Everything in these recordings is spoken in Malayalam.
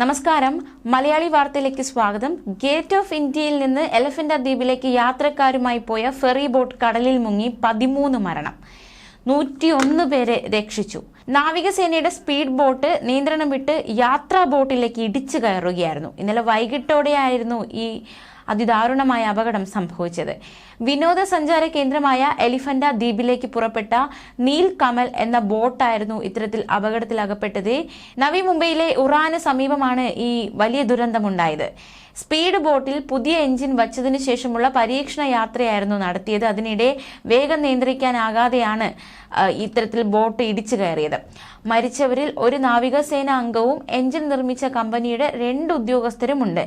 നമസ്കാരം. മലയാളി വാർത്തയിലേക്ക് സ്വാഗതം. ഗേറ്റ് ഓഫ് ഇന്ത്യയിൽ നിന്ന് എലഫന്റ ദ്വീപിലേക്ക് യാത്രക്കാരുമായി പോയ ഫെറി ബോട്ട് കടലിൽ മുങ്ങി പതിമൂന്ന് മരണം. നൂറ്റിയൊന്ന് പേരെ രക്ഷിച്ചു. നാവികസേനയുടെ സ്പീഡ് ബോട്ട് നിയന്ത്രണം വിട്ട് യാത്രാ ബോട്ടിലേക്ക് ഇടിച്ചു കയറുകയായിരുന്നു. ഇന്നലെ വൈകിട്ടോടെയായിരുന്നു ഈ അതിദാരുണമായ അപകടം സംഭവിച്ചത്. വിനോദസഞ്ചാര കേന്ദ്രമായ എലിഫന്റ ദ്വീപിലേക്ക് പുറപ്പെട്ട നീൽ കമൽ എന്ന ബോട്ടായിരുന്നു ഇത്തരത്തിൽ അപകടത്തിലകപ്പെട്ടത്. നവി മുംബൈയിലെ ഉറാന് സമീപമാണ് ഈ വലിയ ദുരന്തമുണ്ടായത്. സ്പീഡ് ബോട്ടിൽ പുതിയ എഞ്ചിൻ വച്ചതിനു ശേഷമുള്ള പരീക്ഷണ യാത്രയായിരുന്നു നടത്തിയത്. അതിനിടെ വേഗം നിയന്ത്രിക്കാനാകാതെയാണ് ഇത്തരത്തിൽ ബോട്ട് ഇടിച്ചു കയറിയത്. മരിച്ചവരിൽ ഒരു നാവികസേന അംഗവും എഞ്ചിൻ നിർമ്മിച്ച കമ്പനിയുടെ രണ്ട് ഉദ്യോഗസ്ഥരുമുണ്ട്.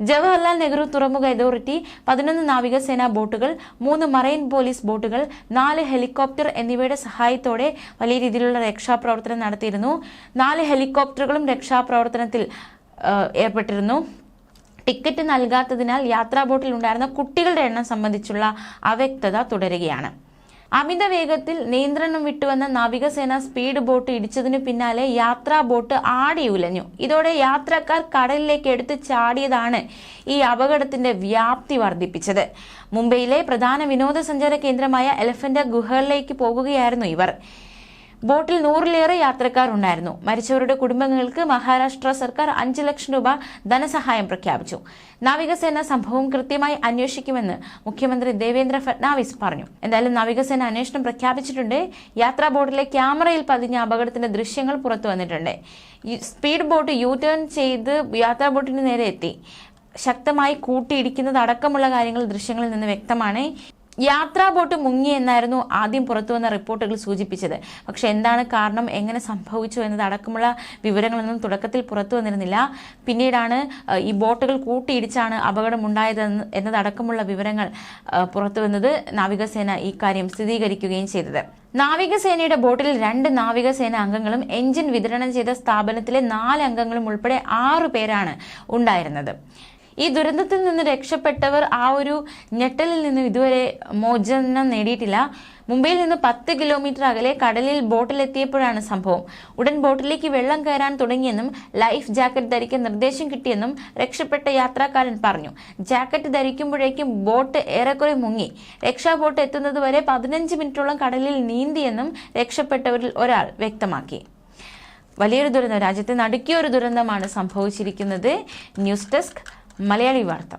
ജവഹർലാൽ നെഹ്റു തുറമുഖ അതോറിറ്റി പതിനൊന്ന് നാവികസേനാ ബോട്ടുകൾ മൂന്ന് മറൈൻ പോലീസ് ബോട്ടുകൾ നാല് ഹെലികോപ്റ്റർ എന്നിവയുടെ സഹായത്തോടെ വലിയ രീതിയിലുള്ള രക്ഷാപ്രവർത്തനം നടത്തിയിരുന്നു. നാല് ഹെലികോപ്റ്ററുകളും രക്ഷാപ്രവർത്തനത്തിൽ ഏർപ്പെട്ടിരുന്നു. ടിക്കറ്റ് നൽകാത്തതിനാൽ യാത്രാ ബോട്ടിൽ ഉണ്ടായിരുന്ന കുട്ടികളുടെ എണ്ണം സംബന്ധിച്ചുള്ള അവ്യക്തത തുടരുകയാണ്. അമിത വേഗത്തിൽ നിയന്ത്രണം വിട്ടുവന്ന നാവികസേന സ്പീഡ് ബോട്ട് ഇടിച്ചതിനു പിന്നാലെ യാത്രാ ബോട്ട് ആടി ഉലഞ്ഞു. ഇതോടെ യാത്രക്കാർ കടലിലേക്ക് എടുത്ത് ചാടിയതാണ് ഈ അപകടത്തിന്റെ വ്യാപ്തി വർദ്ധിപ്പിച്ചത്. മുംബൈയിലെ പ്രധാന വിനോദസഞ്ചാര കേന്ദ്രമായ എലഫന്റ് ഗുഹകളിലേക്ക് പോകുകയായിരുന്നു ഇവർ. ബോട്ടിൽ നൂറിലേറെ യാത്രക്കാർ ഉണ്ടായിരുന്നു മരിച്ചവരുടെ കുടുംബങ്ങൾക്ക് മഹാരാഷ്ട്ര സർക്കാർ അഞ്ച് ലക്ഷം രൂപ ധനസഹായം പ്രഖ്യാപിച്ചു. നാവികസേന സംഭവം കൃത്യമായി അന്വേഷിക്കുമെന്ന് മുഖ്യമന്ത്രി ദേവേന്ദ്ര ഫട്നാവിസ് പറഞ്ഞു. എന്തായാലും നാവികസേന അന്വേഷണം പ്രഖ്യാപിച്ചിട്ടുണ്ട്. യാത്രാ ബോട്ടിലെ ക്യാമറയിൽ പതിഞ്ഞ അപകടത്തിന്റെ ദൃശ്യങ്ങൾ പുറത്തു വന്നിട്ടുണ്ട്. സ്പീഡ് ബോട്ട് യു ടേൺ ചെയ്ത് യാത്രാ ബോട്ടിന് നേരെ എത്തി. ശക്തമായി കൂട്ടിയിടിക്കുന്നത് അടക്കമുള്ള കാര്യങ്ങൾ ദൃശ്യങ്ങളിൽ നിന്ന് വ്യക്തമാണ്. യാത്രാ ബോട്ട് മുങ്ങി എന്നായിരുന്നു ആദ്യം പുറത്തു വന്ന റിപ്പോർട്ടുകൾ സൂചിപ്പിച്ചത്. പക്ഷെ എന്താണ് കാരണം? എങ്ങനെ സംഭവിച്ചു എന്നത് അടക്കമുള്ള വിവരങ്ങളൊന്നും തുടക്കത്തിൽ പുറത്തു വന്നിരുന്നില്ല. പിന്നീടാണ് ഈ ബോട്ടുകൾ കൂട്ടിയിടിച്ചാണ് അപകടമുണ്ടായതെന്ന് എന്നതടക്കമുള്ള വിവരങ്ങൾ പുറത്തു വന്നത് നാവികസേന ഈ കാര്യം സ്ഥിരീകരിക്കുകയും ചെയ്തത്. നാവികസേനയുടെ ബോട്ടിൽ രണ്ട് നാവികസേന അംഗങ്ങളും എഞ്ചിൻ വിതരണം ചെയ്ത സ്ഥാപനത്തിലെ നാല് അംഗങ്ങളും ഉൾപ്പെടെ ആറു പേരാണ് ഉണ്ടായിരുന്നത്. ഈ ദുരന്തത്തിൽ നിന്ന് രക്ഷപ്പെട്ടവർ ആ ഒരു ഞെട്ടലിൽ നിന്ന് ഇതുവരെ മോചനം നേടിയിട്ടില്ല. മുംബൈയിൽ നിന്ന് പത്ത് കിലോമീറ്റർ അകലെ കടലിൽ ബോട്ടിലെത്തിയപ്പോഴാണ് സംഭവം. ഉടൻ ബോട്ടിലേക്ക് വെള്ളം കയറാൻ തുടങ്ങിയെന്നും ലൈഫ് ജാക്കറ്റ് ധരിക്കാൻ നിർദ്ദേശം കിട്ടിയെന്നും രക്ഷപ്പെട്ട യാത്രക്കാരൻ പറഞ്ഞു. ജാക്കറ്റ് ധരിക്കുമ്പോഴേക്കും ബോട്ട് ഏറെക്കുറെ മുങ്ങി. രക്ഷാ ബോട്ട് എത്തുന്നതുവരെ പതിനഞ്ച് മിനിറ്റോളം കടലിൽ നീന്തിയെന്നും രക്ഷപ്പെട്ടവരിൽ ഒരാൾ വ്യക്തമാക്കി. വലിയൊരു ദുരന്തം രാജ്യത്തെ നടുക്കിയ ഒരു ദുരന്തമാണ് സംഭവിച്ചിരിക്കുന്നത്. ന്യൂസ് ഡെസ്ക് മലയാളി വാർത്ത